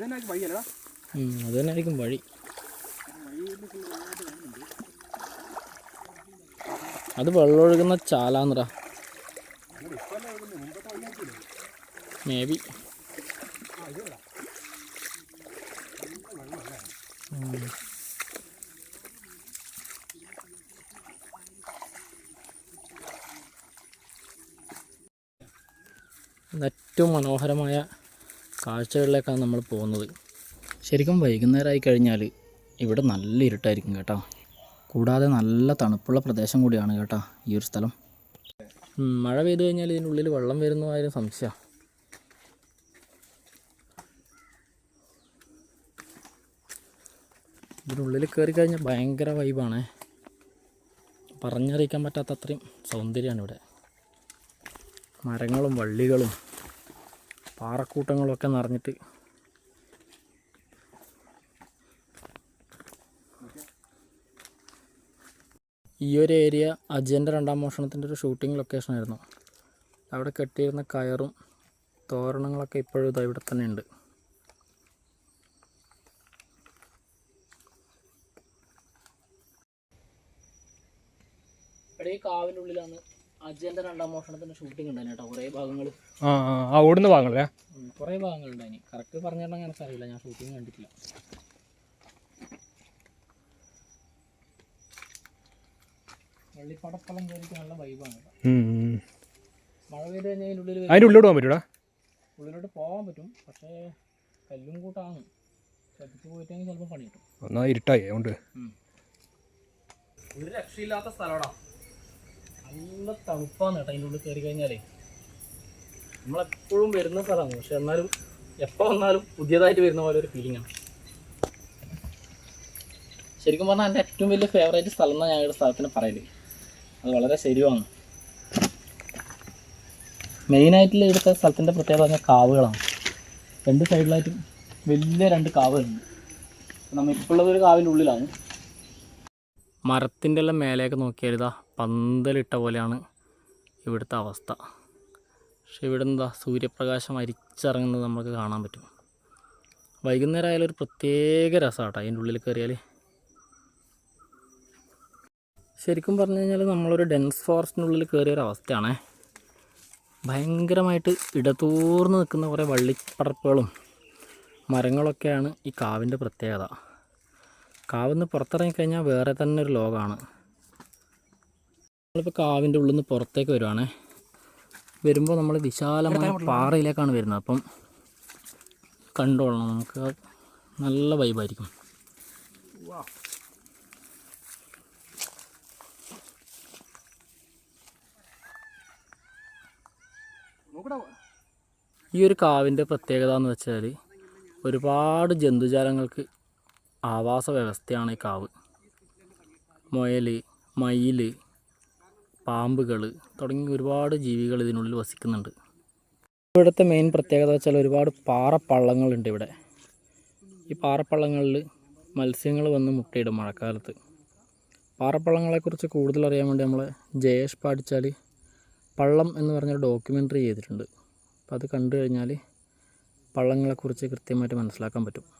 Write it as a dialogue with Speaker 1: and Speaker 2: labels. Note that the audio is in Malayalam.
Speaker 1: അത് തന്നെ ആയിരിക്കും വഴി അത് വെള്ളമൊഴുകുന്ന ചാലാന്നറ മേ ബി ഏറ്റവും മനോഹരമായ കാഴ്ചകളിലേക്കാണ് നമ്മൾ പോകുന്നത്. ശരിക്കും വൈകുന്നേരമായി കഴിഞ്ഞാൽ ഇവിടെ നല്ല ഇരുട്ടായിരിക്കും കേട്ടോ. കൂടാതെ നല്ല തണുപ്പുള്ള പ്രദേശം കൂടിയാണ് കേട്ടോ ഈ ഒരു സ്ഥലം. മഴ പെയ്തു കഴിഞ്ഞാൽ ഇതിനുള്ളിൽ വെള്ളം വരുന്നു ആയാലും സംശയമാണ് ഇതിനുള്ളിൽ കയറി കഴിഞ്ഞാൽ ഭയങ്കര വൈബാണ്. പറഞ്ഞറിയിക്കാൻ പറ്റാത്ത അത്രയും സൗന്ദര്യമാണ് ഇവിടെ. മരങ്ങളും വള്ളികളും. പാറക്കൂട്ടങ്ങളും ഒക്കെ നിറഞ്ഞിട്ട്. ഈ ഒരു ഏരിയ അജയന്റെ രണ്ടാം മോഷണത്തിന്റെ ഒരു ഷൂട്ടിംഗ് ലൊക്കേഷൻ ആയിരുന്നു. അവിടെ കെട്ടിയിരുന്ന കയറും തോരണങ്ങളൊക്കെ ഇപ്പോഴും ഇതാ ഇവിടെ തന്നെ ഉണ്ട്. ഇവിടെ ഈ കാവിന്റെ അജയന്റെ രണ്ടാം മോഷണത്തിന്റെ ഷൂട്ടിംഗ് ഉണ്ടായിരുന്നു കേട്ടോ. കുറേ ഭാഗങ്ങൾ
Speaker 2: ആ ആ, ഓടുന്ന ഭാഗങ്ങളല്ലേ
Speaker 1: കുറേ ഭാഗങ്ങളുണ്ടായിനി കറക്റ്റ് പറഞ്ഞിട്ടുണ്ടെങ്കിൽ എനിക്കറിയില്ല ഞാൻ ഷൂട്ടിംഗ് കണ്ടിട്ടില്ല. വള്ളിപ്പടപ്പളം നല്ല വൈബാണ് കേട്ടോ. മഴ പെയ്ത് കഴിഞ്ഞാൽ അതിന്റെ ഉള്ളിൽ
Speaker 2: അതിന്റെ ഉള്ളിലോട്ട് പോകാൻ പറ്റൂടാ?
Speaker 1: ഉള്ളിലോട്ട് പോകാൻ പറ്റും. പക്ഷേ കല്ലും കൂട്ടാണ്. ശ്രദ്ധിച്ച് പോയിട്ടെങ്കിൽ ചിലപ്പോൾ പണി കിട്ടും.
Speaker 2: എന്നാ ഇരുട്ടായി അതുകൊണ്ട്.
Speaker 1: ഒരു രക്ഷയില്ലാത്ത സ്ഥലമാടാ നല്ല തണുപ്പാണ് കേട്ടോ അതിന്റെ ഉള്ളിൽ കയറി കഴിഞ്ഞാലേ. നമ്മളെപ്പോഴും വരുന്ന സ്ഥലമാണ്. പക്ഷെ എന്നാലും എപ്പോൾ വന്നാലും പുതിയതായിട്ട് വരുന്ന പോലെ ഒരു ഫീലിംഗ് ആണ്. ശരിക്കും പറഞ്ഞാൽ എന്റെ ഏറ്റവും വലിയ ഫേവറേറ്റ് സ്ഥലം എന്നാണ് ഞങ്ങളുടെ സ്ഥലത്തിന് പറയൽ. അത് വളരെ ശരിയാണ്. മെയിനായിട്ടുള്ള ഇവിടുത്തെ സ്ഥലത്തിന്റെ പ്രത്യേകത പറഞ്ഞാൽ കാവുകളാണ്. രണ്ട് സൈഡിലായിട്ടും വലിയ രണ്ട് കാവുകളുണ്ട്. നമ്മൾ ഉള്ളത് ഒരു കാവിന്റെ ഉള്ളിലാണ്. മരത്തിന്റെ എല്ലാം മേലേക്ക് നോക്കിയാൽ ഇതാ പന്തലിട്ട പോലെയാണ് ഇവിടുത്തെ അവസ്ഥ. പക്ഷെ ഇവിടെ എന്താ സൂര്യപ്രകാശം അരിച്ചിറങ്ങുന്നത് നമുക്ക് കാണാൻ പറ്റും. വൈകുന്നേരം ആയാലും ഒരു പ്രത്യേക കേട്ടോ അതിന്റെ ഉള്ളിൽ കയറിയാൽ ശരിക്കും പറഞ്ഞു കഴിഞ്ഞാൽ നമ്മളൊരു ഡെൻസ് ഫോറസ്റ്റിനുള്ളിൽ കയറിയ അവസ്ഥയാണേ. ഭയങ്കരമായിട്ട് ഇടതൂർന്ന് നിൽക്കുന്ന കുറേ വള്ളിപ്പടർപ്പുകളും മരങ്ങളൊക്കെയാണ് ഈ കാവിന്റെ പ്രത്യേകത. കാവിന്ന് പുറത്തിറങ്ങിക്കഴിഞ്ഞാൽ വേറെ തന്നെ ഒരു ലോകമാണ് നമ്മളിപ്പോൾ കാവിന്റെ ഉള്ളിൽ നിന്ന് പുറത്തേക്ക് വരുവാണേ. വരുമ്പോൾ നമ്മൾ വിശാലമായ പാറയിലേക്കാണ് വരുന്നത്. അപ്പം കണ്ടോളണം. നമുക്ക് നല്ല വൈബായിരിക്കും. ഈ ഒരു കാവിന്റെ പ്രത്യേകത എന്ന് വെച്ചാൽ ഒരുപാട് ജന്തുജാലങ്ങൾക്ക് ആവാസ വ്യവസ്ഥയാണ് കാവ്. മുയൽ മയിൽ പാമ്പുകൾ തുടങ്ങി ഒരുപാട് ജീവികൾ ഇതിനുള്ളിൽ വസിക്കുന്നുണ്ട്. ഇവിടുത്തെ മെയിൻ പ്രത്യേകത വെച്ചാൽ ഒരുപാട് പാറപ്പള്ളങ്ങളുണ്ട് ഇവിടെ. ഈ പാറപ്പള്ളങ്ങളിൽ മത്സ്യങ്ങൾ വന്ന് മുട്ടയിടും മഴക്കാലത്ത്. പാറപ്പള്ളങ്ങളെക്കുറിച്ച് കൂടുതൽ അറിയാൻ വേണ്ടി നമ്മൾ ജയേഷ് പാടിച്ചാൽ പള്ളം എന്ന് പറഞ്ഞൊരു ഡോക്യുമെന്ററി ചെയ്തിട്ടുണ്ട്. അപ്പോൾ അത് കണ്ടു കഴിഞ്ഞാൽ പള്ളങ്ങളെക്കുറിച്ച് കൃത്യമായിട്ട് മനസ്സിലാക്കാൻ പറ്റും.